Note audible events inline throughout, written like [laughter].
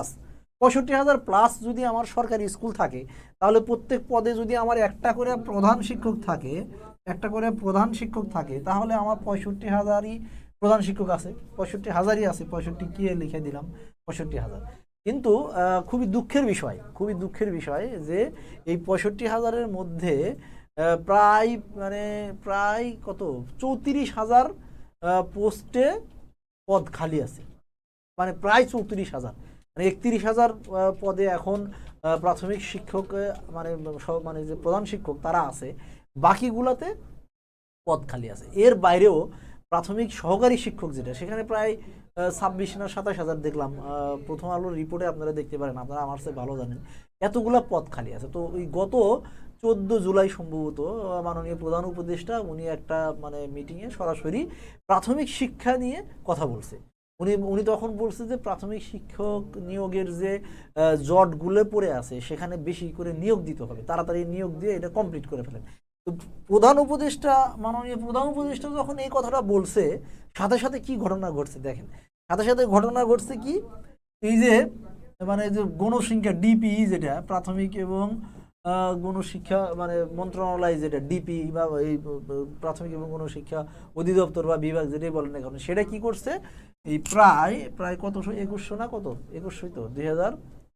Plus পঁয়ষট্টি হাজার plus যদি আমার সরকারি স্কুল থাকে, তাহলে প্রত্যেক পদে যদি আমার একটা করে প্রধান শিক্ষক থাকে, একটা করে প্রধান শিক্ষক থাকে, তাহলে আমার পঁয়ষট্টি হাজারই প্রধান শিক্ষক আছে। পঁয়ষট্টি হাজারই আছে, পঁয়ষট্টি কি লিখে দিলাম? পঁয়ষট্টি হাজার। কিন্তু খুবই দুঃখের বিষয়, খুবই দুঃখের বিষয় যে এই পঁয়ষট্টি হাজারের মধ্যে প্রায় মানে প্রায় কত? চৌত্রিশ হাজার পোস্টে পদ খালি আছে। মানে প্রায় চৌত্রিশ হাজার। একত্রিশ হাজার পদে এখন প্রাথমিক শিক্ষক মানে সব- মানে যে প্রধান শিক্ষক তারা আছে। বাকিগুলোতে পদ খালি আছে। এর বাইরেও প্রাথমিক সহকারী শিক্ষক যেটা, সেখানে প্রায় ছাব্বিশ না সাতাশ হাজার দেখলাম। প্রথম আলোর রিপোর্টে আপনারা দেখতে পারেন, আপনারা আমার সাথে ভালো জানেন। এতগুলা পদ খালি আছে। তো ওই গত চোদ্দ জুলাই সম্ভবত মাননীয় প্রধান উপদেষ্টা উনি একটা মানে মিটিংয়ে সরাসরি প্রাথমিক শিক্ষা নিয়ে কথা বলছে। উনি উনি তখন বলছে যে প্রাথমিক শিক্ষক নিয়োগের যে জটগুলো পড়ে আছে, সেখানে বেশি করে নিয়োগ দিতে হবে। তাড়াতাড়ি নিয়োগ দিয়ে এটা কমপ্লিট করে ফেলেন। তো প্রধান উপদেষ্টা, মাননীয় প্রধান উপদেষ্টা যখন এই কথাটা বলছে, সাথে সাথে কি ঘটনা ঘটছে দেখেন। সাথে সাথে ঘটনা ঘটছে কি? এই যে মানে যে গণসংখ্যা ডিপি যেটা, প্রাথমিক এবং গণশিক্ষা মানে মন্ত্রণালয় যেটা ডিপি বা এই প্রাথমিক এবং গণশিক্ষা অধিদপ্তর বা বিভাগ যেটাই বলেন না কেন, সেটা কি করছে? এই প্রায় প্রায় কতশো একুশশো না কত? একুশশোই তো, দুই হাজার,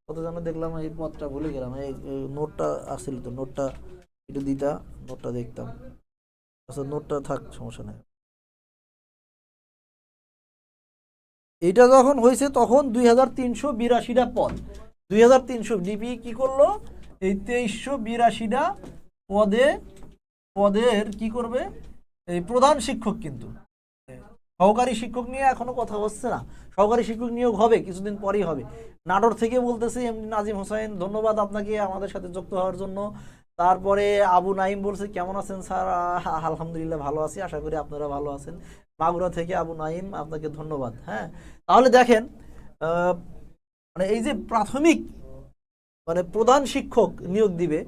কত যেন দেখলাম, এই পথটা ভুলে গেলাম, এই নোটটা আসছিল তো, নোটটা একটু দিতা, নোটটা দেখতাম। আচ্ছা নোটটা থাক, সমস্যা নেই। এটা যখন হয়েছে তখন দুই হাজার তিনশো বিরাশিটা পদ, দুই হাজার তিনশো ডিপি কি করল? এই তেইশশো বিরাশিটা পদে, পদের কি করবে? এই প্রধান শিক্ষক কিন্তু। সহকারী শিক্ষক নিয়ে এখনও কথা হচ্ছে না। সহকারী শিক্ষক নিয়োগ হবে, কিছুদিন পরেই হবে। নাটোর থেকে বলতেছে এমনি নাজিম হোসেন, ধন্যবাদ আপনাকে আমাদের সাথে যুক্ত হওয়ার জন্য। তারপরে আবু নাইম বলছে, কেমন আছেন স্যার? আলহামদুলিল্লাহ ভালো আছি, আশা করি আপনারা ভালো আছেন। মাগুরা থেকে আবু নাইম আপনাকে ধন্যবাদ হ্যাঁ। তাহলে দেখেন মানে এই যে প্রাথমিক মানে প্রধান শিক্ষক নিয়োগ দিবে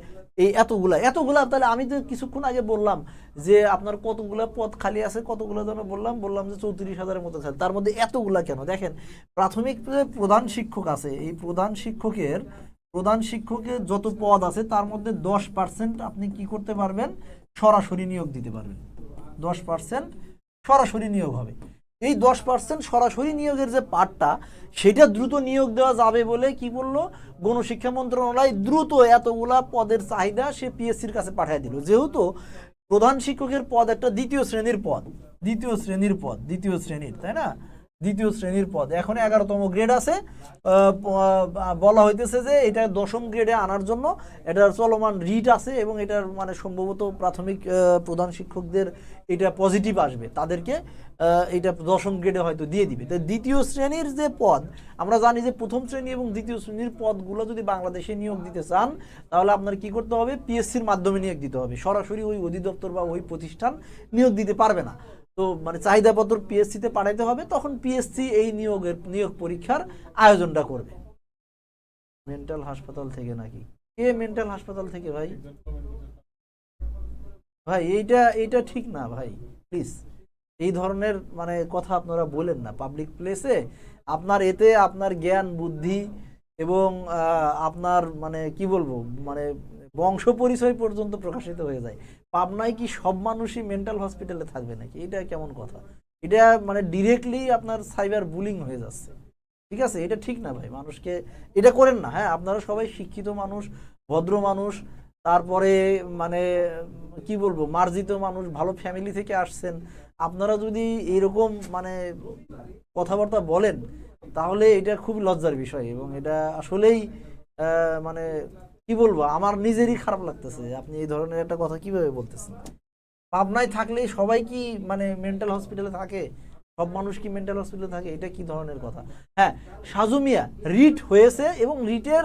এই এতগুলা। এতগুলা তাহলে আমি তো কিছুক্ষণ আগে বললাম যে আপনার কতগুলা পদ খালি আছে, কতগুলো যেন বললাম বললাম যে চৌত্রিশ হাজারের মতো খালি তার মধ্যে এতগুলা কেন? দেখেন, প্রাথমিক প্রধান শিক্ষক আছে, এই প্রধান শিক্ষকের প্রধান শিক্ষকের যত পদ আছে, তার মধ্যে দশ পার্সেন্ট আপনি কি করতে পারবেন? সরাসরি নিয়োগ দিতে পারবেন। দশ পার্সেন্ট সরাসরি নিয়োগ হবে। এই দশ পার্সেন্ট সরাসরি নিয়োগের যে পাঠটা, সেটা দ্রুত নিয়োগ দেওয়া যাবে বলে কি বলল? গণশিক্ষা মন্ত্রণালয় দ্রুত এতগুলা পদের চাহিদা সে পিএসসির কাছে পাঠিয়ে দিল। যেহেতু প্রধান শিক্ষকের পদ একটা দ্বিতীয় শ্রেণির পদ, দ্বিতীয় শ্রেণির পদ, দ্বিতীয় শ্রেণির, তাই না? দ্বিতীয় শ্রেণির পদ। এখন এগারোতম গ্রেড আছে। বলা হইতেছে যে এটা দশম গ্রেডে আনার জন্য এটার চলমান রিট আছে এবং এটার মানে সম্ভবত প্রাথমিক প্রধান শিক্ষকদের এটা পজিটিভ আসবে। তাদেরকে এটা দশম গ্রেডে হয়তো দিয়ে দিবে। তো দ্বিতীয় শ্রেণির যে পদ, আমরা জানি যে প্রথম শ্রেণি এবং দ্বিতীয় শ্রেণির পদগুলো যদি বাংলাদেশে নিয়োগ দিতে চান, তাহলে আপনার কি করতে হবে? পিএসসির মাধ্যমে নিয়োগ দিতে হবে। সরাসরি ওই অধিদপ্তর বা ওই প্রতিষ্ঠান নিয়োগ দিতে পারবে না। তো মানে চাহিদাপত্র পিএসসিতে পাঠাইতে হবে, তখন পিএসসি এই নিয়োগের, নিয়োগ পরীক্ষার আয়োজনটা করবে। মেন্টাল হাসপাতাল থেকে নাকি? কে মেন্টাল হাসপাতাল থেকে ভাই? ভাই, এইটা এইটা ঠিক না ভাই প্লিজ এই ধরনের মানে কথা আপনারা বলেন না। পাবলিক প্লেসে আপনার এতে আপনার জ্ঞান, বুদ্ধি এবং আপনার মানে কি বলব? মানে বংশ পরিচয় পর্যন্ত প্রকাশিত হয়ে যায়। পাবনায় কি সব মানুষই মেন্টাল হসপিটালে থাকবে নাকি? এটা কেমন কথা? এটা মানে ডিরেক্টলি আপনার সাইবার বুলিং হয়ে যাচ্ছে। ঠিক আছে? এটা ঠিক না ভাই, মানুষকে এটা করেন না হ্যাঁ? আপনারা সবাই শিক্ষিত মানুষ, ভদ্র মানুষ, তারপরে মানে কি বলব, মার্জিত মানুষ, ভালো ফ্যামিলি থেকে আসছেন। আপনারা যদি এরকম মানে কথাবার্তা বলেন, তাহলে এটা খুব লজ্জার বিষয় এবং এটা আসলেই মানে কি বলব? আমার নিজেরই খারাপ লাগতেছে। আপনি এই ধরনের একটা কথা কীভাবে বলতেছেন? পাবনায় থাকলে সবাই কি মানে মেন্টাল হসপিটালে থাকে? সব মানুষ কি মেন্টাল হসপিটালে থাকে? এটা কি ধরনের কথা? হ্যাঁ সাজু মিয়া, রিট হয়েছে এবং রিটের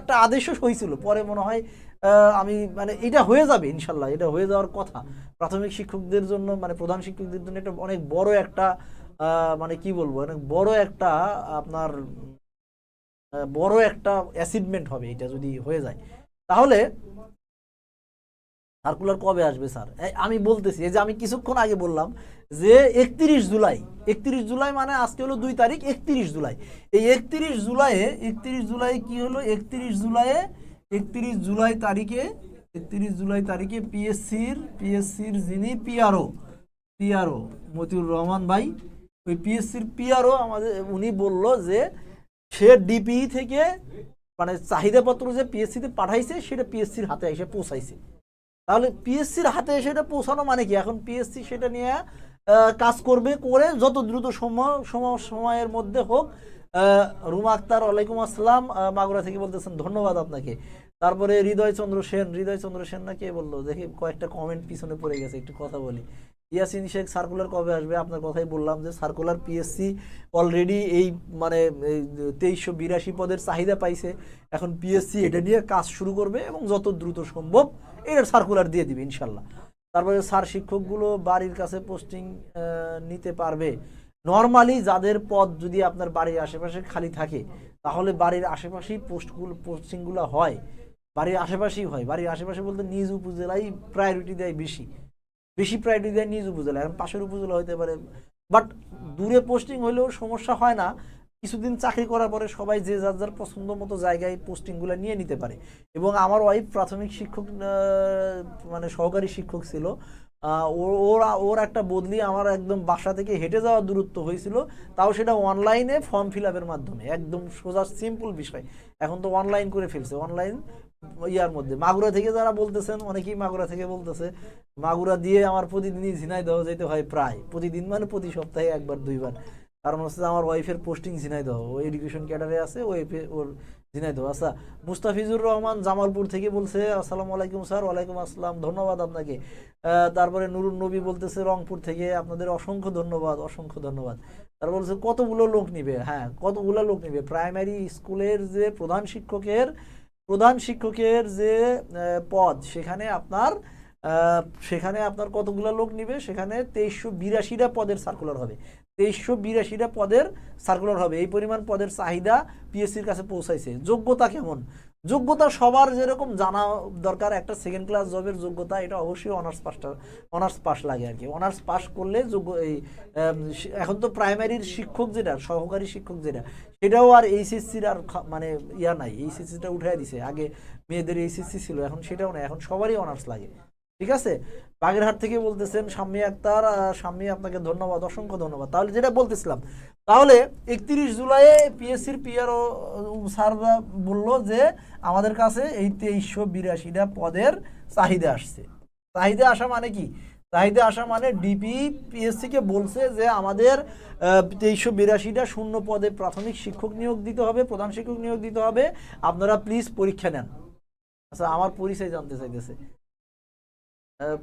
একটা আদেশও হয়েছিল পরে মনে হয় আমি মানে এটা হয়ে যাবে ইনশাল্লাহ, এটা হয়ে যাওয়ার কথা। প্রাথমিক শিক্ষকদের জন্য মানে প্রধান শিক্ষকদের জন্য এটা অনেক বড় একটা মানে কি বলব? অনেক বড় একটা আপনার বড় একটা অ্যাচিভমেন্ট হবে এটা যদি হয়ে যায়। তাহলে সার্কুলার কবে আসবে স্যার আমি বলতেছি, এই যে আমি কিছুক্ষণ আগে বললাম যে একত্রিশ জুলাই একত্রিশ জুলাই মানে আজকে হলো দুই তারিখ, একত্রিশ জুলাই। এই একত্রিশ জুলাইয়ে, একত্রিশ জুলাই কি হলো? একত্রিশ জুলাইয়ে, একত্রিশ জুলাই তারিখে, একত্রিশ জুলাই তারিখে পিএসসির পিএসসির যিনি পিআরও পিআরও মতিউর রহমান ভাই, ওই পিএসসির পিআরও আমাদের, উনি বলল যে সে ডিপি থেকে মানে চাহিদাপত্র যে পিএসসিতে পাঠাইছে, সেটা পিএসসির হাতে এসে পৌঁছাইছে। তাহলে পিএসসির হাতে এসে এটা পৌঁছানো মানে কি? এখন পিএসসি সেটা নিয়ে কাজ করবে করে যত দ্রুত সময় সময়- সময়ের মধ্যে হোক রুমা আক্তার, ওয়ালাইকুম আসসালাম মাগুরা থেকে বলতেছেন, ধন্যবাদ আপনাকে। তারপরে হৃদয় চন্দ্র সেন, হৃদয় চন্দ্র সেন না কে বলল? দেখি কয়েকটা কমেন্ট পিছনে পড়ে গেছে, একটু কথা বলি। ইয়াসিন শেখ সার্কুলার কবে আসবে? আপনার কথাই বললাম যে সার্কুলার পিএসসি অলরেডি এই মানে তেইশশো বিরাশি পদের চাহিদা পাইছে। এখন পিএসসি এটা নিয়ে কাজ শুরু করবে এবং যত দ্রুত সম্ভব এটার সার্কুলার দিয়ে দিবে ইনশাল্লাহ। তারপরে স্যার শিক্ষকগুলো বাড়ির কাছে পোস্টিং নিতে পারবে। নর্মালি যাদের পদ যদি আপনার বাড়ির আশেপাশে খালি থাকে, তাহলে বাড়ির আশেপাশেই পোস্টগুলো পোস্টিংগুলো হয়। বাড়ির আশেপাশেই হয়। বাড়ির আশেপাশে বলতে নিজ উপজেলায় প্রায়োরিটি দেয় বেশি। বেশি প্রায়োরিটি দেয় নিজ উপজেলা এখন পাশের উপজেলা হতে পারে বাট দূরে পোস্টিং হলেও সমস্যা হয় না। কিছুদিন চাকরি করার পরে সবাই যে যার যার পছন্দ মতো জায়গায় পোস্টিংগুলো নিয়ে নিতে পারে। এবং আমার ওয়াইফ প্রাথমিক শিক্ষক মানে সহকারী শিক্ষক ছিল। ওর ওর একটা বদলি আমার একদম বাসা থেকে হেঁটে যাওয়ার দূরত্ব হয়েছিল। তাও সেটা অনলাইনে ফর্ম ফিল আপের মাধ্যমে। একদম সোজা সিম্পল বিষয়। এখন তো অনলাইন করে ফেলছে। অনলাইন ইয়ার মধ্যে। মাগুরা থেকে যারা বলতেছেন, অনেকেই মাগুরা থেকে বলতেছে, মাগুরা দিয়ে আমার প্রতিদিনই ঝিনাইদহ যেতে হয় প্রায়। প্রতিদিন মানে প্রতি সপ্তাহে একবার, দুইবার। কারণ হচ্ছে আমার ওয়াইফের পোস্টিং ঝিনাইদহ ও এডুকেশন ক্যাডারে আছে ওয়াইফে ওর ঝিনাইদহ আচ্ছা মুস্তাফিজুর রহমান জামালপুর থেকে বলছে, আসসালামু আলাইকুম স্যার, ওয়ালাইকুম আসসালাম, ধন্যবাদ আপনাকে। তারপরে নুরুন নবী বলতেছে, রংপুর থেকে আপনাদের অসংখ্য ধন্যবাদ অসংখ্য ধন্যবাদ। তারপর বলছে, কতগুলো লোক নিবে? হ্যাঁ কতগুলো লোক নিবে? প্রাইমারি স্কুলের যে প্রধান শিক্ষকের প্রধান শিক্ষকের যে পদ, সেখানে আপনার সেখানে আপনার কতগুলো লোক নিবে? সেখানে তেইশশো বিরাশিটা পদের সার্কুলার হবে। তেইশশো বিরাশিটা পদের সার্কুলার হবে। এই পরিমাণ পদের চাহিদা পিএসসির কাছে পৌঁছাইছে। যোগ্যতা কেমন? যোগ্যতা সবার যেরকম জানা দরকার, একটা সেকেন্ড ক্লাস জবের যোগ্যতা, এটা অবশ্যই অনার্স পাসটা অনার্স পাস লাগে আর কি। অনার্স পাস করলে যোগ্য এই এখন তো প্রাইমারির শিক্ষক যেটা, সহকারী শিক্ষক যেটা, সেটাও আর এইচএসসির আর মানে ইয়া নাই। এইচএসসিটা উঠাই দিছে। আগে মেয়েদের এইচএসসি ছিল, এখন সেটাও নাই। এখন সবারই অনার্স লাগে। ঠিক আছে? বাগেরহাট থেকে বলতেছেন শাম্মী আক্তার শাম্মী আপনাকে ধন্যবাদ, অসংখ্য ধন্যবাদ। তাহলে যেটা বলতেছিলাম, তাহলে একত্রিশ জুলাইয়ে পিএসসির পিআরও স্যাররা বলল যে, আমাদের কাছে এই তেইশশো বিরাশিটা পদের চাহিদা আসছে। চাহিদা আসা মানে কি? চাহিদা আসা মানে ডিপি পিএসসি কে বলছে যে, আমাদের তেইশশো বিরাশিটা শূন্য পদে প্রাথমিক শিক্ষক নিয়োগ দিতে হবে, প্রধান শিক্ষক নিয়োগ দিতে হবে। আপনারা প্লিজ পরীক্ষা নেন। আচ্ছা আমার পরিচয় জানতে চাইতেছে।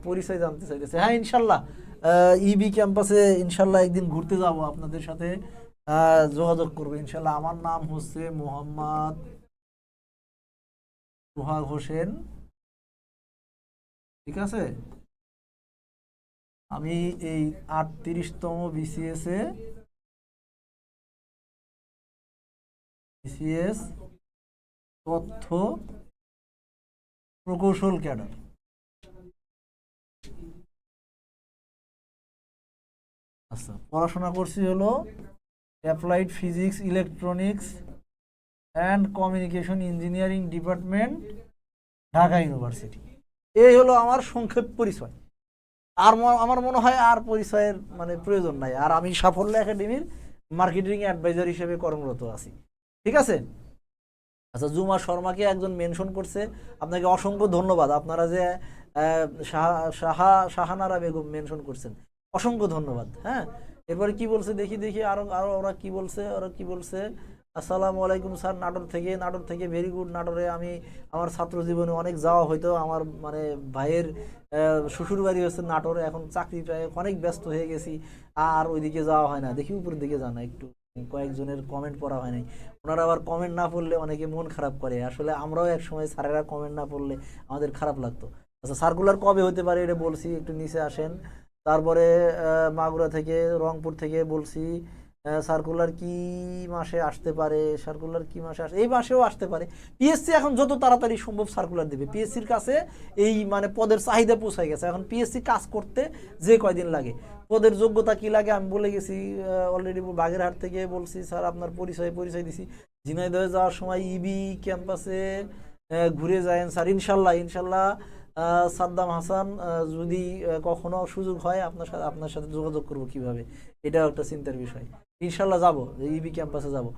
পরিচয় জানতে চাইতেছে। হ্যাঁ ইনশাল্লাহ। ইবি ক্যাম্পাসে ইনশাল্লাহ একদিন ঘুরতে যাব আপনাদের সাথে। যোগাযোগ করব, ইনশাল্লাহ। আমার নাম হচ্ছে মোহাম্মদ সোহাগ হোসেন। ঠিক আছে? আমি এই আটত্রিশতম বিসিএস এ বিসিএস তথ্য প্রকৌশল ক্যাডার। আচ্ছা পড়াশোনা করছি হলো applied physics electronics and communication engineering department Dhaka university এই হলো আমার সংক্ষেপ পরিচয়। আর আমার মনে হয় আর পরিচয়ের মানে প্রয়োজন নাই। আর আমি সাফল্য একাডেমির মার্কেটিং অ্যাডভাইজার হিসেবে কর্মরত আছি। ঠিক আছে? আচ্ছা জুমা শর্মাকে একজন মেনশন করছে। আপনাকে অসংখ্য ধন্যবাদ। আপনারা যে শাহা শাহানারা বেগম মেনশন করছেন। অসংখ্য ধন্যবাদ হ্যাঁ? এরপরে কি বলছে দেখি দেখি, আরও আরও ওরা কি বলছে, ওরা কি বলছে? আসসালামু আলাইকুম স্যার, নাটোর থেকে নাটোর থেকে ভেরি গুড নাটোরে আমি আমার ছাত্র জীবনে অনেক যাওয়া হয়তো আমার মানে ভাইয়ের শ্বশুর বাড়ি হচ্ছে নাটোর, এখন চাকরি পেয়ে অনেক ব্যস্ত হয়ে গেছি, আর ওইদিকে যাওয়া হয় না। দেখি উপরের দিকে যান না একটু, কয়েকজনের কমেন্ট পড়া হয় নাই। ওনারা আবার কমেন্ট না পড়লে অনেকে মন খারাপ করে। আসলে আমরাও এক সময় স্যারেরা কমেন্ট না পড়লে আমাদের খারাপ লাগতো। আচ্ছা সার্কুলার কবে হতে পারে এটা বলছি, একটু নিচে আসেন। তারপরে মাগুরা থেকে, রংপুর থেকে বলছি সার্কুলার কি মাসে আসতে পারে? সার্কুলার কি মাসে আসে, এই মাসেও আসতে পারে। পিএসসি এখন যত তাড়াতাড়ি সম্ভব সার্কুলার দেবে। পিএসসির কাছে এই মানে পদের চাহিদা পৌঁছায় গেছে। এখন পিএসসি কাজ করতে যে কয়দিন লাগে। পদের যোগ্যতা কি লাগে আমি বলে গেছি অলরেডি বাগেরহাট থেকে বলছি, স্যার, আপনার পরিচয় পরিচয় দিছি। ঝিনাইদহে যাওয়ার সময় ইবি ক্যাম্পাসে ঘুরে যায়েন, স্যার। ইনশাল্লাহ ইনশাল্লাহ সাদ্দাম হাসান যদি কখনো সুযোগ হয়, আপনার সাথে আপনার সাথে যোগাযোগ করব কীভাবে? এটাও একটা চিন্তার বিষয়। ইনশাল্লাহ যাব ইবি ক্যাম্পাসে যাব।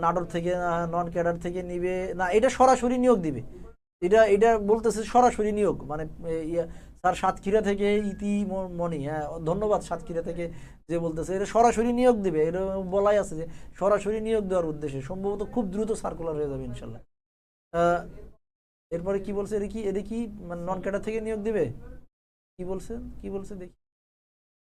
নাটোর থেকে নন ক্যাডার থেকে নিবে, না, এটা সরাসরি নিয়োগ দিবে। এটা এটা বলতেছে সরাসরি নিয়োগ মানে স্যার সাতক্ষীরা থেকে ইতি ম- মণি হ্যাঁ ধন্যবাদ, সাতক্ষীরা থেকে যে বলতেছে, এটা সরাসরি নিয়োগ দিবে। এটা বলাই আছে যে, সরাসরি নিয়োগ দেওয়ার উদ্দেশ্যে, সম্ভবত খুব দ্রুত সার্কুলার হয়ে যাবে ইনশাল্লাহ। এরপরে কি বলছে? এটা কি এটা কি মানে নন ক্যাডার থেকে নিয়োগ দিবে? কি বলছে? কি বলছে? দেখি।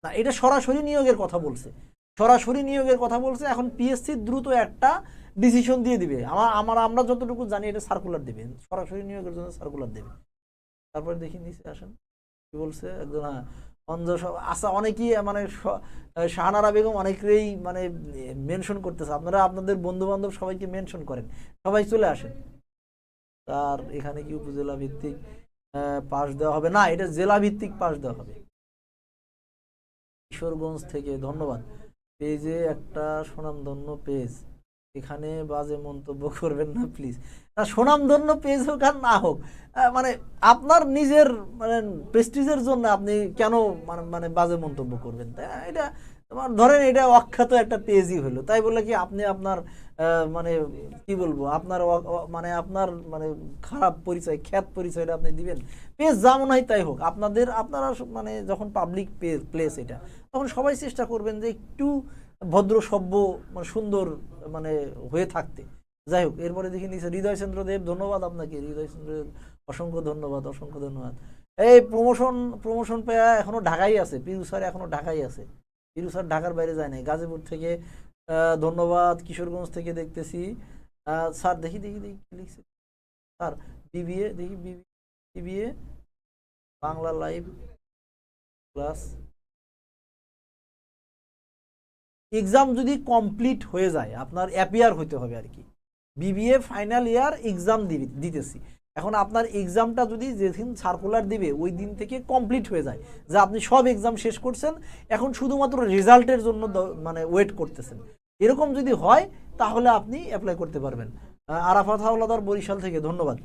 না, এটা সরাসরি নিয়োগের কথা বলছে। সরাসরি নিয়োগের কথা বলছে। এখন পিএসসি দ্রুত একটা ডিসিশন দিয়ে দিবে। আমার আমার, আমরা যতটুকু জানি এটা সার্কুলার দেবে। সরাসরি নিয়োগের জন্য সার্কুলার দেবে। তারপরে দেখি নিচে আসেন। কি বলছে? একজন হ্যাঁ সব- আচ্ছা অনেকেই মানে শাহানারা বেগম অনেকেই মানে মেনশন করতেছে। আপনারা, আপনাদের বন্ধু বান্ধব সবাইকে মেনশন করেন। সবাই চলে আসেন। তার এখানে কি উপজেলা ভিত্তিক পাস দেওয়া হবে? না, এটা জেলা ভিত্তিক পাস দেওয়া হবে। কিশোরগঞ্জ থেকে, ধন্যবাদ। পেজে একটা সুনামধন্য পেজ। এখানে বাজে মন্তব্য করবেন না প্লিজ না, সুনামধন্য পেজ হোক আর না হোক মানে আপনার নিজের মানে প্রেস্টিজের জন্য আপনি কেন মানে মানে বাজে মন্তব্য করবেন? তাই এটা তোমার ধরেন এটা অখ্যাত একটা পেজই হলো। তাই বলে কি আপনি আপনার মানে কি বলব, আপনার মানে আপনার মানে খারাপ পরিচয়, খ্যাত পরিচয়টা আপনি দিবেন। পেজ যেমন হয় তাই হোক, আপনাদের, আপনারা মানে যখন পাবলিক প্লেস এটা, তখন সবাই চেষ্টা করবেন যে একটু ভদ্র, সভ্য মানে সুন্দর মানে হয়ে থাকতে। যাই হোক, এরপরে দেখি নিচে হৃদয়চন্দ্র দেব, ধন্যবাদ আপনাকে। হৃদয়চন্দ্র দেব, অসংখ্য ধন্যবাদ অসংখ্য ধন্যবাদ। এই প্রমোশন প্রমোশন পেয়া এখনও ঢাকাই আছে, পিরু স্যার এখনও ঢাকাই আছে। পিরু স্যার ঢাকার বাইরে যায় নাই, গাজীপুর থেকে ধন্যবাদ কিশোরগঞ্জ থেকে দেখতেছি। স্যার, দেখি দেখি দেখি লিখছে। স্যার, বিবিএ, দেখি BBA, Bangla live class. Exam যদি কমপ্লিট হয়ে যায়, আপনার অ্যাপিয়ার হইতে হবে আর কি। বিবিএ ফাইনাল ইয়ার এক্সাম দিতেছি। এখন আপনার এক্সামটা যদি যেদিন সার্কুলার দিবে, ওই দিন থেকে কমপ্লিট হয়ে যায়। যে আপনি সব এক্সাম শেষ করছেন, এখন শুধুমাত্র রেজাল্টের জন্য মানে ওয়েট করতেছেন। এরকম যদি হয়, তাহলে আপনি অ্যাপ্লাই করতে পারবেন। আরাফাত হাওলাদার বরিশাল থেকে, ধন্যবাদ।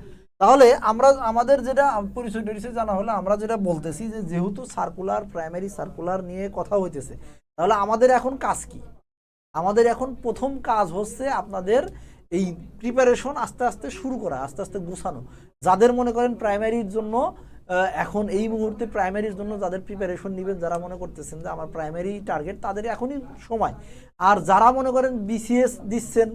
তাহলে আমরা, আমাদের যেটা পরিচয় টরিচয় জানা হলে আমরা যেটা বলতেছি যে, যেহেতু সার্কুলার প্রাইমারি সার্কুলার নিয়ে কথা হইতেছে, তাহলে আমাদের এখন কাজ কি? আমাদের এখন প্রথম কাজ হচ্ছে আপনাদের এই প্রিপারেশন আস্তে আস্তে শুরু করা, আস্তে আস্তে গুছানো। যাদের মনে করেন প্রাইমারির জন্য এখন এই মুহূর্তে প্রাইমারির জন্য যাদের প্রিপারেশন নেবেন, যারা মনে করতেছেন যে আমার প্রাইমারি টার্গেট তাদের এখনই সময়। আর যারা মনে করেন বিসিএস দিচ্ছেন,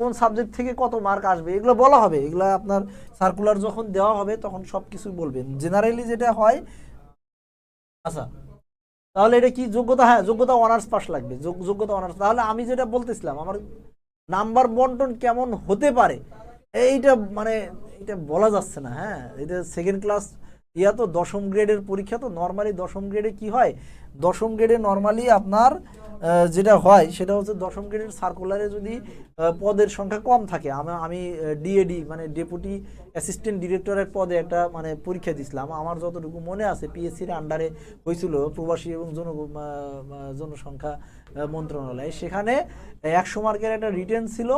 কোন সাবজেক্ট থেকে কত মার্ক আসবে, এগুলো বলা হবে। এগুলো আপনার সার্কুলার যখন দেওয়া হবে, তখন সব কিছু বলবেন। জেনারেলি যেটা হয় আচ্ছা তাহলে এটা কি যোগ্যতা? হ্যাঁ যোগ্যতা অনার্স পাস লাগবে। যোগ- যোগ্যতা অনার্স তাহলে আমি যেটা বলতেছিলাম, আমার নাম্বার বন্টন কেমন হতে পারে? এইটা মানে এটা বলা যাচ্ছে না হ্যাঁ? এটা সেকেন্ড ক্লাস ইয়া তো দশম গ্রেডের পরীক্ষা তো নর্মালি দশম গ্রেডে কি হয়? দশম গ্রেডে নর্মালি আপনার যেটা হয় সেটা হচ্ছে দশম গ্রেডের সার্কুলারে যদি পদের সংখ্যা কম থাকে, আমি- ডিএডি মানে ডেপুটি অ্যাসিস্ট্যান্ট ডিরেক্টরের পদে একটা মানে পরীক্ষা দিছিলাম। আমার যতটুকু মনে আছে পিএসসির আন্ডারে হয়েছিল প্রবাসী এবং জন জনসংখ্যা মন্ত্রণালয়। সেখানে একশো মার্কের একটা রিটেন ছিল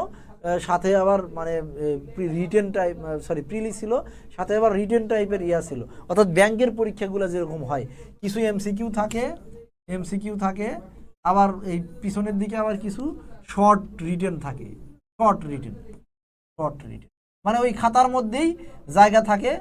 সাথে আবার মানে রিটেন টাইপ সরি প্রিলি ছিল, সাথে আবার রিটেন টাইপের ইয়া ছিল। অর্থাৎ ব্যাংকের পরীক্ষাগুলো যেরকম হয়, কিছু এমসিকিউ থাকে এমসিকিউ থাকে, আবার এই পিছনের দিকে আবার কিছু শর্ট রিটেন থাকে শর্ট রিটেন শর্ট রিটেন মানে ওই খাতার মধ্যেই জায়গা থাকে,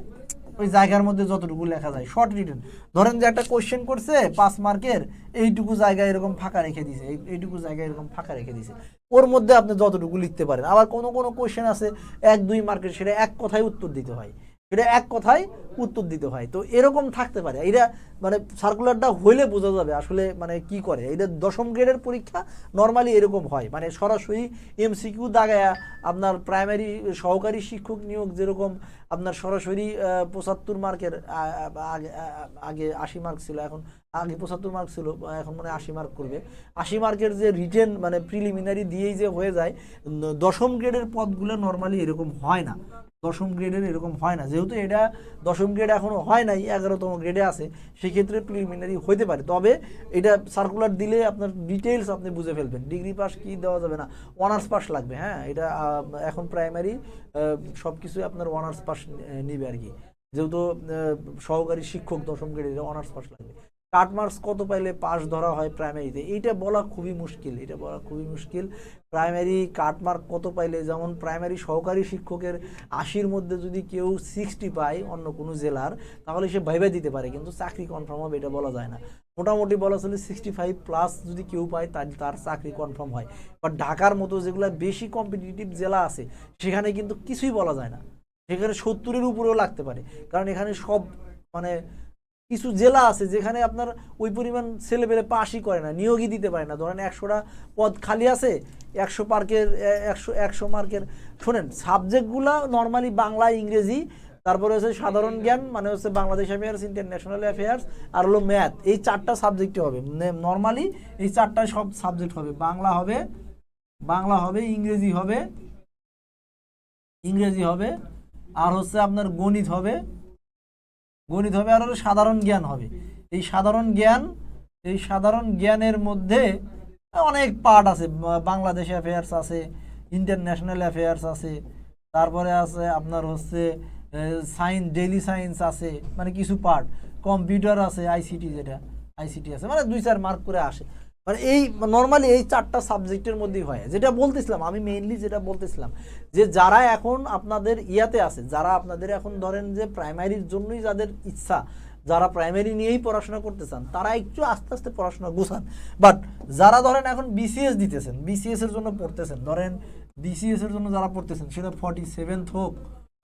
ওই জায়গার মধ্যে যতটুকু লেখা যায়। শর্ট রিটার্ন ধরেন যে একটা কোশ্চেন করছে, পাঁচ মার্কের, এইটুকু জায়গায় এরকম ফাঁকা রেখে দিছে, এই- এইটুকু জায়গায় এরকম ফাঁকা রেখে দিছে। ওর মধ্যে আপনি যতটুকু লিখতে পারেন। আবার কোনো কোনো কোশ্চেন আছে, এক, দুই মার্কের, সেটা এক কথায় উত্তর দিতে হয়। সেটা এক কথায় উত্তর দিতে হয়। তো এরকম থাকতে পারে। এটা মানে সার্কুলারটা হইলে বোঝা যাবে আসলে মানে কি করে। এটা দশম গ্রেডের পরীক্ষা নর্মালি এরকম হয়। মানে সরাসরি এমসিকিউ দাগায়া আপনার প্রাইমারি সহকারী শিক্ষক নিয়োগ যেরকম আপনার সরাসরি পঁচাত্তর মার্কের আগে আগে আশি মার্ক ছিল। এখন আগে পঁচাত্তর মার্ক ছিল, এখন মানে আশি মার্ক করবে। আশি মার্কের যে রিটেন মানে প্রিলিমিনারি দিয়েই যে হয়ে যায় দশম গ্রেডের পদগুলো নর্মালি এরকম হয় না। দশম গ্রেডের এরকম হয় না। যেহেতু এটা দশম গ্রেড এখনও হয় নাই, এগারোতম গ্রেডে আছে, সেক্ষেত্রে প্রিলিমিনারি হইতে পারে। তবে এটা সার্কুলার দিলে আপনার ডিটেলস আপনি বুঝে ফেলবেন। ডিগ্রি পাস কি দেওয়া যাবে না অনার্স পাস লাগবে হ্যাঁ? এটা এখন প্রাইমারি সব কিছুই আপনার অনার্স পাস নিবে আর কি। যেহেতু সহকারী শিক্ষক দশম গ্রেডের অনার্স পাস লাগবে। কাট মার্কস কত পাইলে পাস ধরা হয় প্রাইমারিতে? এইটা বলা খুবই মুশকিল এটা বলা খুবই মুশকিল। প্রাইমারি কাট মার্ক কত পাইলে? যেমন প্রাইমারি সহকারী শিক্ষকের আশির মধ্যে যদি কেউ সিক্সটি পায় অন্য কোনো জেলার, তাহলে সে ভাইবা দিতে পারে, কিন্তু চাকরি কনফার্ম হবে, এটা বলা যায় না। মোটামুটি বলা চলে সিক্সটি ফাইভ প্লাস যদি কেউ পায়, তার তার চাকরি কনফার্ম হয়। বাট ঢাকার মতো যেগুলো বেশি কম্পিটিটিভ জেলা আছে, সেখানে কিন্তু কিছুই বলা যায় না। সেখানে সত্তরের উপরেও লাগতে পারে। কারণ এখানে সব মানে কিছু জেলা আছে যেখানে আপনার ওই পরিমাণ ছেলেপেলে পাশই করে না, নিয়োগই দিতে পারে না। ধরেন একশোটা পদ খালি আছে, একশো পার্কের, একশো একশো মার্কের। শোনেন, সাবজেক্টগুলো নর্মালি বাংলা, ইংরেজি, তারপরে হচ্ছে সাধারণ জ্ঞান মানে হচ্ছে বাংলাদেশ অ্যাফেয়ার্স ইন্টারন্যাশনাল অ্যাফেয়ার্স আর হলো ম্যাথ এই চারটা সাবজেক্টই হবে। নর্মালি এই চারটা সব সাবজেক্ট হবে। বাংলা হবে বাংলা হবে, ইংরেজি হবে ইংরেজি হবে, আর হচ্ছে আপনার গণিত হবে। গণিত হবে আর সাধারণ জ্ঞান হবে। এই সাধারণ জ্ঞান, এই সাধারণ জ্ঞানের মধ্যে অনেক পার্ট আছে। বাংলাদেশ অ্যাফেয়ার্স আছে ইন্টারন্যাশনাল অ্যাফেয়ার্স আছে, তারপরে আছে আপনার হচ্ছে সাইন্স ডেইলি সায়েন্স আছে মানে কিছু পার্ট কম্পিউটার আছে আইসিটি যেটা আইসিটি আছে মানে দুই চার মার্ক করে আসে। মানে এই নর্মালি এই চারটা সাবজেক্টের মধ্যেই হয়। যেটা বলতেছিলাম, আমি মেইনলি যেটা বলতেছিলাম, যে যারা এখন আপনাদের ইয়াতে আছে, যারা আপনাদের এখন ধরেন যে প্রাইমারির জন্যই যাদের ইচ্ছা, যারা প্রাইমারি নিয়েই পড়াশোনা করতে চান, তারা একটু আস্তে আস্তে পড়াশোনা গুছান। বাট যারা ধরেন এখন বিসিএস দিতেছেন বিসিএস এর জন্য পড়তেছেন, ধরেন বিসিএস এর জন্য যারা পড়তেছেন, সেটা ফর্টি সেভেন্থ হোক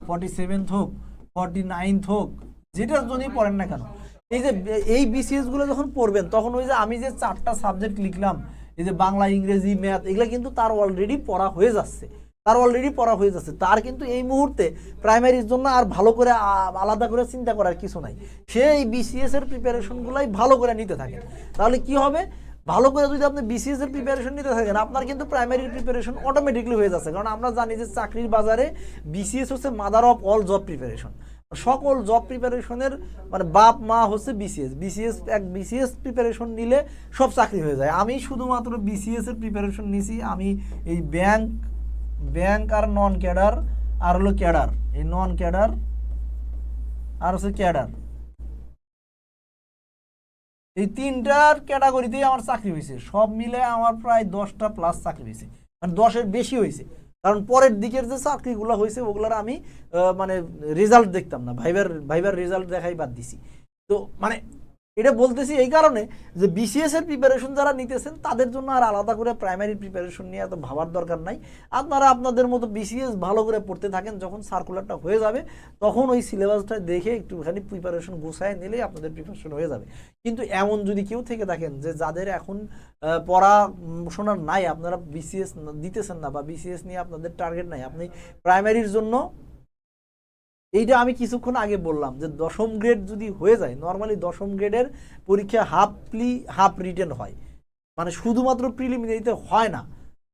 ফর্টি সেভেন্থ হোক ফর্টি নাইনথ হোক, যেটার জন্যই পড়েন না কেন। এই যে, এই বিসিএসগুলো যখন পড়বেন, তখন ওই যে আমি যে চারটা সাবজেক্ট লিখলাম, এই যে বাংলা, ইংরেজি ম্যাথ এগুলো কিন্তু তার অলরেডি পড়া হয়ে যাচ্ছে। তার অলরেডি পড়া হয়ে যাচ্ছে। তার কিন্তু এই মুহূর্তে প্রাইমারির জন্য আর ভালো করে আলাদা করে চিন্তা করার কিছু নাই। সে এই বিসিএস এর প্রিপারেশনগুলাই ভালো করে নিতে থাকে তাহলে কি হবে? ভালো করে যদি আপনি বিসিএস এর প্রিপারেশন নিতে থাকেন, আপনার কিন্তু প্রাইমারি প্রিপারেশন অটোমেটিকলি হয়ে যাচ্ছে। কারণ আমরা জানি যে চাকরির বাজারে বিসিএস হচ্ছে mother of all job preparation সকল জব প্রিপারেশনের মানে বাপ, মা হচ্ছে বিসিএস বিসিএস এক বিসিএস প্রিপারেশন নিলে সব চাকরি হয়ে যায়। আমি শুধুমাত্র বিসিএস এর প্রিপারেশন নিছি, আমি এই ব্যাংক ব্যাংক আর নন ক্যাডার আর হলো ক্যাডার এই নন ক্যাডার আর হচ্ছে ক্যাডার এই তিনটার ক্যাটাগরিতেই আমার চাকরি হয়েছে সব মিলে আমার প্রায় দশটা প্লাস চাকরি হয়েছে মানে দশের বেশি হয়েছে কারণ পরের দিকের যে চাকরিগুলো হয়েছে, ওগুলার আমি মানে রেজাল্ট দেখতাম না। ভাইবার ভাইবার রেজাল্ট দেখাই বাদ দিছি। তো মানে এটা বলতেছি এই কারণে যে বিসিএস এর প্রিপারেশন যারা নিতেছেন তাদের জন্য আর আলাদা করে প্রাইমারি প্রিপারেশন নিয়ে এত ভাবার দরকার নাই। আপনারা আপনাদের মতো বিসিএস ভালো করে পড়তে থাকেন যখন সার্কুলারটা হয়ে যাবে তখন ওই সিলেবাসটা দেখে একটুখানি প্রিপারেশন গুছায় নিলেই আপনাদের প্রিপারেশন হয়ে যাবে। কিন্তু এমন যদি কেউ থেকে থাকেন যে যাদের এখন আহ, পড়া উম, শোনার নাই আপনারা বিসিএস দিতেছেন না বা বিসিএস নিয়ে আপনাদের টার্গেট নাই আপনি প্রাইমারির জন্য এইটা আমি কিছুক্ষণ আগে বললাম যে দশম গ্রেড যদি হয়ে যায় নর্মালি দশম গ্রেডের পরীক্ষা হাফলি হাফ রিটেন হয়। মানে শুধুমাত্র প্রিলিমিনারিতে হয় না।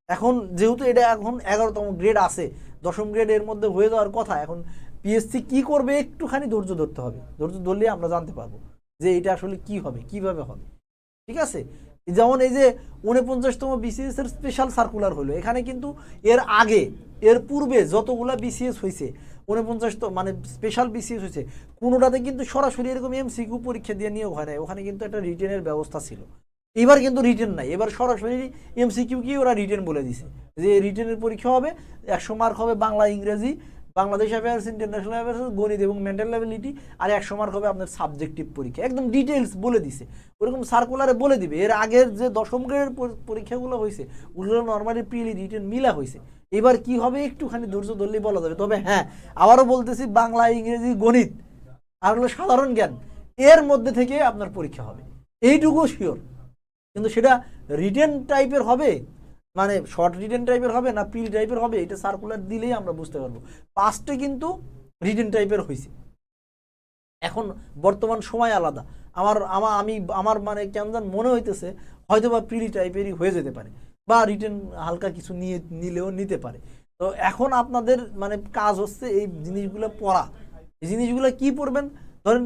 এখন যেহেতু এটা এখন এগারোতম গ্রেড আছে, দশম গ্রেড এর মধ্যে হয়ে যাওয়ার কথা, এখন পিএসসি কি করবে একটুখানি ধৈর্য ধরতে হবে। ধৈর্য ধরলে আমরা জানতে পারব যে এটা আসলে কি হবে, কীভাবে হবে। ঠিক আছে? যেমন এই যে উনপঞ্চাশতম বিসিএস এর স্পেশাল সার্কুলার হলো। এখানে কিন্তু এর আগে, এর পূর্বে যতগুলা বিসিএস হয়েছে উনপঞ্চাশ তো মানে স্পেশাল বিসিএস হয়েছে। কোনোটাতে কিন্তু সরাসরি এরকম এমসিকিউ পরীক্ষা দিয়ে নিয়োগ হয় না ওখানে কিন্তু একটা রিটেনের ব্যবস্থা ছিল। এবার কিন্তু রিটেন নাই। এবার সরাসরি এমসিকিউ কি ওরা রিটেন বলে দিছে। যে রিটেনের পরীক্ষা হবে, একশো মার্ক হবে বাংলা, ইংরেজি, বাংলাদেশ অ্যাফেয়ার্স ইন্টারন্যাশনাল অ্যাফেয়ার্স গণিত এবং মেন্টাল ল্যাবিলিটি আর একশো মার্ক হবে আপনার সাবজেক্টিভ পরীক্ষা। একদম ডিটেলস বলে দিছে। ওরকম সার্কুলারে বলে দিবে। এর আগের যে দশম গ্রেডের পরীক্ষাগুলো হয়েছে, ওগুলো নর্মালি প্রিলি রিটেন মিলা হয়েছে। এবার কি হবে? একটুখানি ধৈর্য ধরলেই বলা যাবে। তবে হ্যাঁ আবারও বলতেছি বাংলা, ইংরেজি, গণিত আর হলো সাধারণ জ্ঞান, এর মধ্যে থেকে আপনার পরীক্ষা হবে। এইটুকু শিওর কিন্তু সেটা রিটেন টাইপের হবে? মানে শর্ট রিটেন টাইপের হবে না প্রি টাইপের হবে? এটা সার্কুলার দিলেই আমরা বুঝতে পারব। পাস্টে কিন্তু রিটেন টাইপের হয়েছে এখন বর্তমান সময় আলাদা। আমার আমার আমি, আমার মানে কেমন মনে হইতেছে হয়তো বা প্রিলি টাইপেরই হয়ে যেতে পারে। বা রিটেন হালকা কিছু নিয়ে, নিলেও নিতে পারে। তো এখন আপনাদের মানে কাজ হচ্ছে এই জিনিসগুলো পড়া। এই জিনিসগুলো কি পড়বেন? ধরেন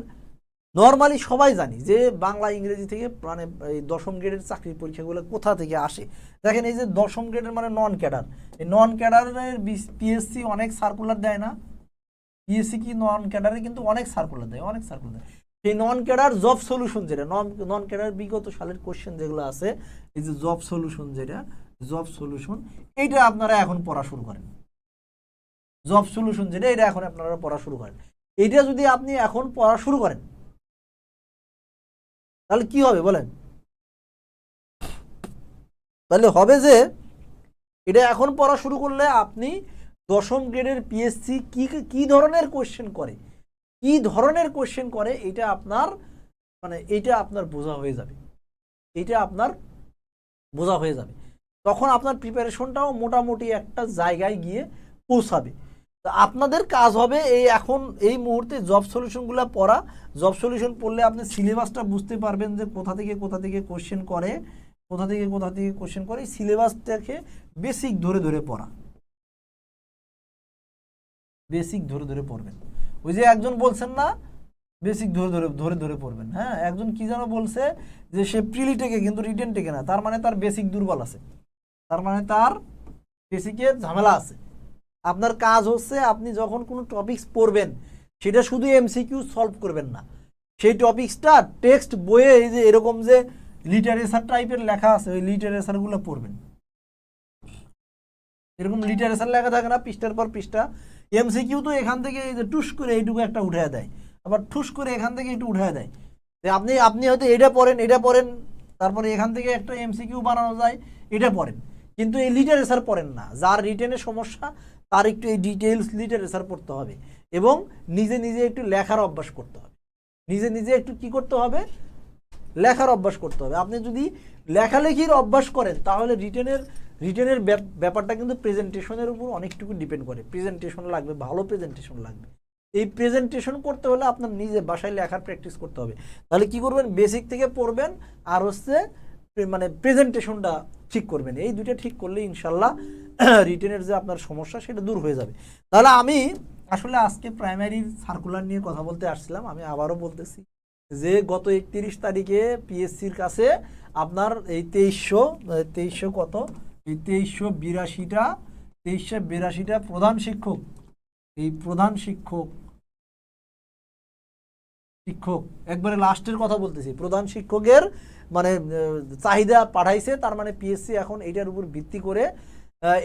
নর্মালি সবাই জানি যে বাংলা, ইংরেজি থেকে মানে এই দশম গ্রেডের চাকরির পরীক্ষাগুলো কোথা থেকে আসে? দেখেন এই যে দশম গ্রেডের মানে নন ক্যাডার এই নন ক্যাডারের পিএসসি অনেক সার্কুলার দেয় না। পিএসসি কি নন ক্যাডারে কিন্তু অনেক সার্কুলার দেয়, অনেক সার্কুলার দেয়। সেই নন ক্যাডার জব সলিউশন যেটা নন ক্যাডার বিগত সালের কোশ্চেন যেগুলো আছে, এই যে জব সলিউশন যেটা জব সলিউশন এইটা আপনারা এখন পড়া শুরু করেন। জব সলিউশন যেটা এটা এখন আপনারা পড়া শুরু করেন। এইটা যদি আপনি এখন পড়া শুরু করেন, তাহলে কি হবে বলেন? তাহলে হবে যে, এটা এখন পড়া শুরু করলে আপনি দশম গ্রেডের পিএসসি কি কি ধরনের কোশ্চেন করে? কি ধরনের কোশ্চেন করে, এটা আপনার মানে এটা আপনার বোঝা হয়ে যাবে। এটা আপনার বোঝা হয়ে যাবে। তখন আপনার প্রিপারেশনটাও মোটামুটি একটা জায়গায় গিয়ে পৌঁছাবে। আপনাদের কাজ হবে এই এখন, এই মুহূর্তে জব সলিউশনগুলো পড়া। জব সলিউশন পড়লে আপনি সিলেবাসটা বুঝতে পারবেন যে কোথা থেকে কোথা থেকে কোশ্চেন করে, কোথা থেকে কোথা থেকে কোশ্চেন করে, এই সিলেবাসটাকে বেসিক ধরে ধরে পড়া। বেসিক ধরে ধরে পড়বেন। ওই যে একজন বলছেন না বেসিক ধরে ধরে ধরে ধরে পড়বেন। হ্যাঁ একজন কি যেন বলছে যে সে প্রিলি টেকে, কিন্তু রিটেন টেকে না, তার মানে তার বেসিক দুর্বল আছে। তার মানে তার বেসিকে ঝামেলা আছে। আপনার কাজ হচ্ছে আপনি যখন কোনো টপিকস পড়বেন, সেটা শুধু এমসিকিউ সলভ করবেন না। সেই টপিকসটা টেক্সট বইয়ে এই যে এরকম যে লিটারেচার টাইপের লেখা আছে, ওই লিটারেচারগুলো পড়বেন। এরকম লিটারেচার লেখা থাকে না, পৃষ্ঠার পর পৃষ্ঠা। এমসিকিউ তো এখান থেকে এই যে টুস করে এইটুকু একটা উঠে দেয়। আবার ঠুস করে এখান থেকে একটু উঠে দেয়। যে আপনি আপনি হয়তো এটা পড়েন এটা পড়েন, তারপরে এখান থেকে একটা এমসিকিউ বানানো যায়, এটা পড়েন। কিন্তু এই লিটারেচার পড়েন না। যার রিটেনের সমস্যা, তার একটু এই ডিটেলস লিটারেচার পড়তে হবে এবং নিজে নিজে একটু লেখার অভ্যাস করতে হবে। নিজে নিজে একটু কি করতে হবে? লেখার অভ্যাস করতে হবে। আপনি যদি লেখালেখির অভ্যাস করেন, তাহলে রিটেনের রিটেনের ব্যাপারটা কিন্তু প্রেজেন্টেশনের উপর অনেকটুকু ডিপেন্ড করে। প্রেজেন্টেশন লাগবে, ভালো প্রেজেন্টেশন লাগবে। এই প্রেজেন্টেশন করতে হলে আপনার নিজে বাসায় লেখার প্র্যাকটিস করতে হবে। তাহলে কি করবেন? বেসিক থেকে পড়বেন আর হচ্ছে মানে প্রেজেন্টেশনটা ঠিক করবেন। এই দুইটা ঠিক করলে ইনশাল্লাহ [coughs] রিটেনের যে আপনার সমস্যা, সেটা দূর হয়ে যাবে। তাহলে আমি আসলে আজকে প্রাইমারি সার্কুলার নিয়ে কথা বলতে আসছিলাম। আমি আবারও বলতেছি যে গত একত্রিশ তারিখে পিএসসির কাছে আপনার এই তেইশশো তেইশশো কত? এই তেইশশো বিরাশিটা তেইশশো বিরাশিটা প্রধান শিক্ষক। এই প্রধান শিক্ষক শিক্ষক, একবারে লাস্টের কথা বলতেছি। প্রধান শিক্ষকের মানে চাহিদা পাঠাইছে, তার মানে পিএসসি এখন এটার উপর ভিত্তি করে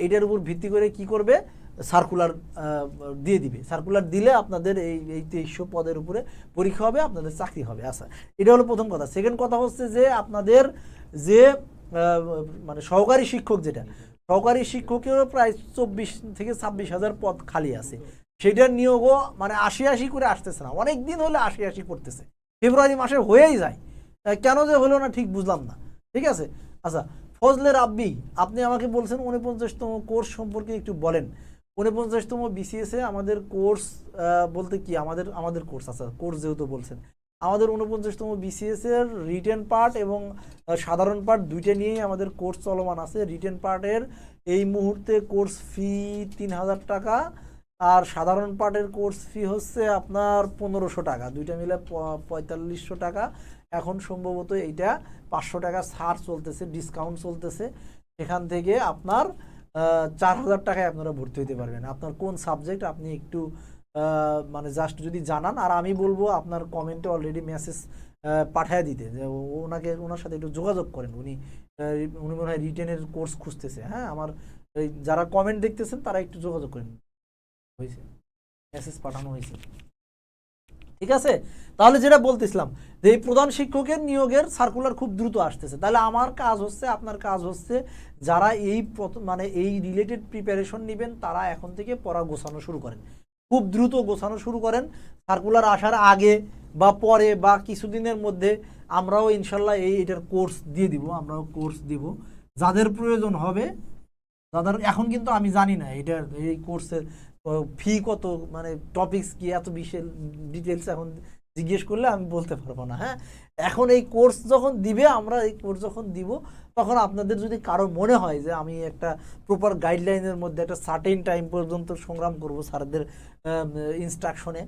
এটার উপর ভিত্তি করে কি করবে? সার্কুলার দিয়ে দিবে। সার্কুলার দিলে আপনাদের এই এই তেইশশো পদের উপরে পরীক্ষা হবে, আপনাদের চাকরি হবে। আচ্ছা এটা হলো প্রথম কথা। সেকেন্ড কথা হচ্ছে যে, আপনাদের যে মানে সহকারী শিক্ষক যেটা, সহকারী শিক্ষকেরও প্রায় চব্বিশ থেকে ছাব্বিশ হাজার পদ খালি আছে। সেটার নিয়োগও মানে আশি আশি করে আসতেছে না, অনেক দিন হলে আশি আশি করতেছে। ফেব্রুয়ারি মাসে হয়েই যায়। কেন যে হলো না ঠিক বুঝলাম না। ঠিক আছে? আচ্ছা ফজলে রাব্বি, আপনি আমাকে বলছেন উনপঞ্চাশতম কোর্স সম্পর্কে একটু বলেন। উনপঞ্চাশতম বিসিএসে আমাদের কোর্স বলতে কি আমাদের আমাদের কোর্স আচ্ছা কোর্স যেহেতু বলছেন। আমাদের উনপঞ্চাশতম বিসিএস এর রিটেন পার্ট এবং সাধারণ পার্ট দুইটা নিয়েই আমাদের কোর্স চলমান আছে। রিটেন পার্টের এই মুহূর্তে কোর্স ফি তিন হাজার টাকা, আর সাধারণ পার্টের কোর্স ফি হচ্ছে আপনার পনেরোশো টাকা। দুইটা মিলে পঁয়তাল্লিশশো টাকা। এখন সম্ভবত এইটা পাঁচশো টাকা ছাড় চলতেছে ডিসকাউন্ট চলতেছে। সেখান থেকে আপনার চার হাজার টাকায় আপনারা ভর্তি হতে পারবেন। আপনার কোন সাবজেক্ট আপনি একটু মানে জাস্ট যদি জানান, আর আমি বলব আপনার কমেন্টে অলরেডি মেসেজ পাঠায় দিতে, যে ওনাকে, ওনার সাথে একটু যোগাযোগ করেন। উনি উনি মনে হয় রিটেনের কোর্স খুঁজতেছে। হ্যাঁ আমার যারা কমেন্ট দেখতেছেন, তারা একটু যোগাযোগ করেন। হয়েছে। মেসেজ পাঠানো হয়েছে। ঠিক আছে? তাহলে যেটা বলতেছিলাম, যে এই প্রধান শিক্ষকের নিয়োগের সার্কুলার খুব দ্রুত আসতেছে। তাহলে আমার কাজ হচ্ছে, আপনার কাজ হচ্ছে, যারা এই মানে এই রিলেটেড প্রিপারেশন নেবেন, তারা এখন থেকে পড়া গোছানো শুরু করেন। খুব দ্রুত গোছানো শুরু করেন। সার্কুলার আসার আগে বা পরে বা কিছুদিনের মধ্যে আমরাও ইনশাল্লাহ এই এটার কোর্স দিয়ে দিব, আমরাও কোর্স দিব। যাদের প্রয়োজন হবে, যাদের এখন কিন্তু আমি জানি না এটার এই কোর্সের ফি কত মানে টপিক্স কি, এত বিশেষ ডিটেলস এখন জিজ্ঞেস করলে আমি বলতে পারব না হ্যাঁ? এখন এই কোর্স যখন দিবে, আমরা এই কোর্স যখন দিব, তখন আপনাদের যদি কারও মনে হয় যে আমি একটা প্রপার গাইডলাইনের মধ্যে একটা সার্টেন টাইম পর্যন্ত সংগ্রাম করব স্যারদের ইনস্ট্রাকশনে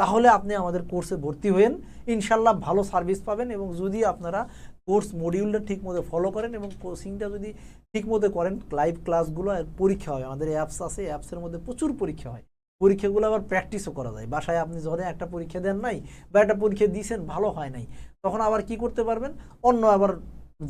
তাহলে আপনি আমাদের কোর্সে ভর্তি হয়েন। ইনশাল্লাহ ভালো সার্ভিস পাবেন এবং যদি আপনারা কোর্স মডিউলটা ঠিক মতো ফলো করেন এবং কোচিংটা যদি ঠিক মতো করেন লাইভ ক্লাসগুলো পরীক্ষা হয়। আমাদের অ্যাপস আছে অ্যাপসের মধ্যে প্রচুর পরীক্ষা হয়। পরীক্ষাগুলো আবার প্র্যাকটিসও করা যায়। বাসায় আপনি যখন একটা পরীক্ষা দেন নাই বা একটা পরীক্ষা দিয়েছেন ভালো হয় নাই, তখন আবার কি করতে পারবেন? অন্য আবার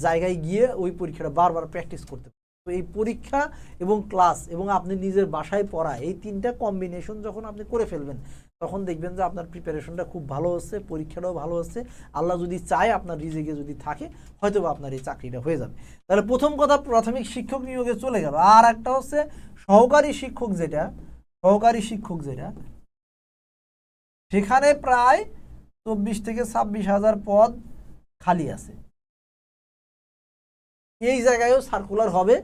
জায়গায় গিয়ে ওই পরীক্ষাটা বারবার প্র্যাকটিস করতে তো এই পরীক্ষা এবং ক্লাস এবং আপনি নিজের বাসায় পড়া, এই তিনটা কম্বিনেশন যখন আপনি করে ফেলবেন, তখন দেখবেন যে আপনার প্রিপারেশনটা খুব ভালো হচ্ছে, পরীক্ষাটাও ভালো হচ্ছে। আল্লাহ যদি চায়, আপনার রিজিকে যদি থাকে হয়তো বা আপনার এই চাকরিটা হয়ে যাবে। তাহলে প্রথম কথা, প্রাথমিক শিক্ষক নিয়োগে চলে গেল। আর একটা হচ্ছে সহকারী শিক্ষক যেটা সহকারী শিক্ষক যেটা, সেখানে প্রায় চব্বিশ থেকে ছাব্বিশ হাজার পদ খালি আছে। এই জায়গায়ও সার্কুলার হবে।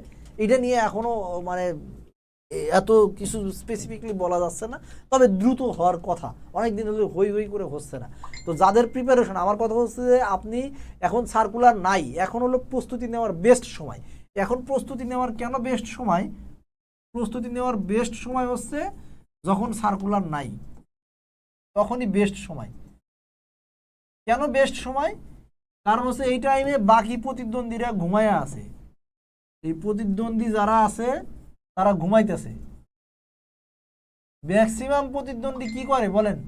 এটা নিয়ে এখনও মানে এত কিছু স্পেসিফিকলি বলা যাচ্ছে না, তবে দ্রুত হওয়ার কথা। অনেক দিন হলে হই হই করে হচ্ছে না। তো যাদের প্রিপারেশন আমার কথা হচ্ছে যে আপনি এখন সার্কুলার নাই, এখন হলো প্রস্তুতি নেওয়ার বেস্ট সময়। এখন প্রস্তুতি নেওয়ার কেন বেস্ট সময়? প্রস্তুতি নেওয়ার বেস্ট সময় হচ্ছে যখন সার্কুলার নাই। তখনই বেস্ট সময়। কেন বেস্ট সময়? কারণ হচ্ছে এই টাইমে বাকি প্রতিদ্বন্দ্বীরা ঘুমায়া আছে। এই প্রতিদ্বন্দ্বী যারা আছে, তারা ঘুমাইতেছে। ম্যাক্সিমাম প্রতিদ্বন্দ্বী কি করে বলেন?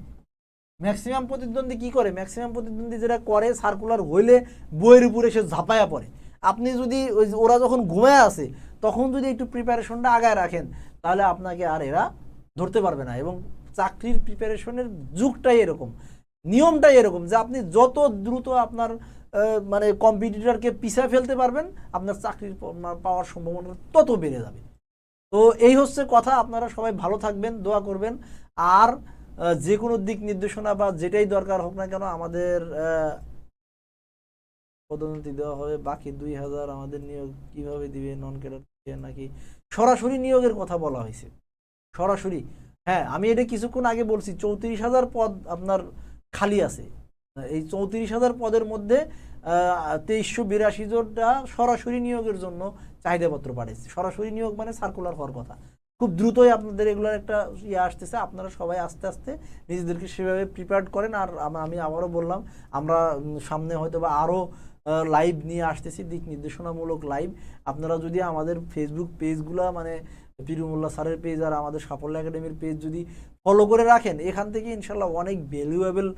ম্যাক্সিমাম প্রতিদ্বন্দ্বী কি করে? ম্যাক্সিমাম প্রতিদ্বন্দ্বী যেটা করে সার্কুলার হইলে বইয়ের উপরে সে ঝাঁপায়া পড়ে। আপনি যদি ওরা যখন ঘুমায় আছে তখন যদি একটু প্রিপারেশনটা আগায় রাখেন, তাহলে আপনাকে আর এরা ধরতে পারবে না। এবং চাকরির প্রিপারেশনের যুগটাই এরকম। নিয়মটাই এরকম যে আপনি যত দ্রুত আপনার মানে কম্পিটিটরকে পিছিয়ে ফেলতে পারবেন, আপনার চাকরির পাওয়ার সম্ভাবনা তত বেড়ে যাবে। তো এই হচ্ছে কথা, আপনারা সবাই ভালো থাকবেন, দোয়া করবেন। আর যে কোনো দিক নির্দেশনা বা যেটাই দরকার হোক না কেন, আমাদের পদোন্নতি দেওয়া হবে, বাকি দুই হাজার আমাদের নিয়োগ কীভাবে দিবে নন ক্যাডার নাকি? সরাসরি নিয়োগের কথা বলা হয়েছে। সরাসরি। হ্যাঁ আমি এটা কিছুক্ষণ আগে বলছি, চৌত্রিশ হাজার পদ আপনার খালি আছে। এই চৌত্রিশ হাজার পদের মধ্যে তেইশশো বিরাশি জনটা সরাসরি নিয়োগের জন্য চাহিদাপত্র পাঠিয়েছে সরাসরি নিয়োগ মানে সার্কুলার হওয়ার কথা। খুব দ্রুতই আপনাদের এগুলোর একটা ইয়ে আসতেছে, আপনারা সবাই আস্তে আস্তে নিজেদেরকে সেভাবে প্রিপেয়ার করেন। আর আমি আবারও বললাম, আমরা সামনে হয়তো বা আরও লাইভ নিয়ে আসতেছি, দিক নির্দেশনামূলক লাইভ আপনারা যদি আমাদের ফেসবুক পেজগুলো মানে পিরুমুল্লাহ স্যারের পেজ আর আমাদের সাফল্য একাডেমির পেজ যদি ফলো করে রাখেন, এখান থেকে ইনশাল্লাহ অনেক ভ্যালুয়েবল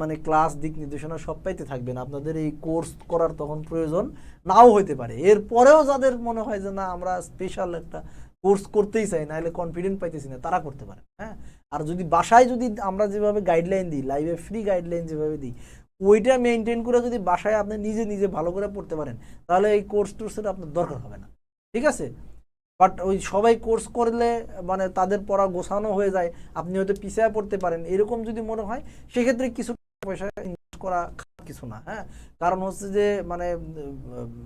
মানে ক্লাস দিক নির্দেশনা সব পাইতে থাকবেন। আপনাদের এই কোর্স করার তখন প্রয়োজন নাও হইতে পারে। এরপরেও যাদের মনে হয় যে, না, আমরা স্পেশাল একটা কোর্স করতেই চাই না হলে কনফিডেন্ট পাইতেছি না, তারা করতে পারে হ্যাঁ? আর যদি বাসায় যদি আমরা যেভাবে গাইডলাইন দিই লাইভে ফ্রি গাইডলাইন যেভাবে দিই ওইটা মেনটেন করে যদি বাসায় আপনি নিজে নিজে ভালো করে পড়তে পারেন, তাহলে এই কোর্স টোর্সের আপনার দরকার হবে না। ঠিক আছে? বাট ওই সবাই কোর্স করলে মানে তাদের পড়া গোছানো হয়ে যায়, আপনি হয়তো পিছিয়ে পড়তে পারেন, এরকম যদি মনে হয়, সেক্ষেত্রে কিছু পয়সা ইনভেস্ট করা কিছু না হ্যাঁ? কারণ হচ্ছে যে মানে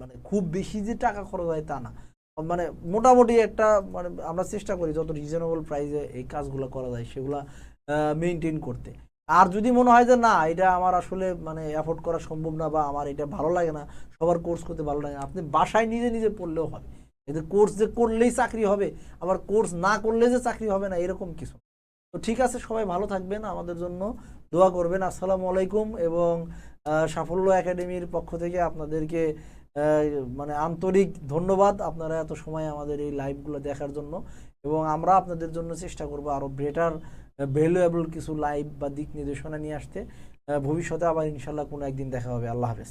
মানে খুব বেশি যে টাকা খরচ হয় তা না। মানে মোটামুটি একটা মানে আমরা চেষ্টা করি, যত রিজনেবল প্রাইসে এই কাজগুলো করা যায়, সেগুলা মেনটেন করতে। আর যদি মনে হয় যে না, এটা আমার আসলে মানে অ্যাফোর্ড করা সম্ভব না বা আমার এটা ভালো লাগে না, সবার কোর্স করতে ভালো লাগে না, আপনি বাসায় নিজে নিজে পড়লেও হবে। এতে কোর্স যে করলেই চাকরি হবে, আবার কোর্স না করলে যে চাকরি হবে না, এরকম কিছু তো ঠিক আছে, সবাই ভালো থাকবেন, আমাদের জন্য দোয়া করবেন। আসসালামু আলাইকুম এবং সাফল্য একাডেমির পক্ষ থেকে আপনাদেরকে মানে আন্তরিক ধন্যবাদ আপনারা এত সময় আমাদের এই লাইভগুলো দেখার জন্য। এবং আমরা আপনাদের জন্য চেষ্টা করব আরও বেটার ভ্যালুয়েবল কিছু লাইভ বা দিক নির্দেশনা নিয়ে আসতে ভবিষ্যতে আবার ইনশাল্লাহ কোনো একদিন দেখা হবে। আল্লাহ হাফেজ।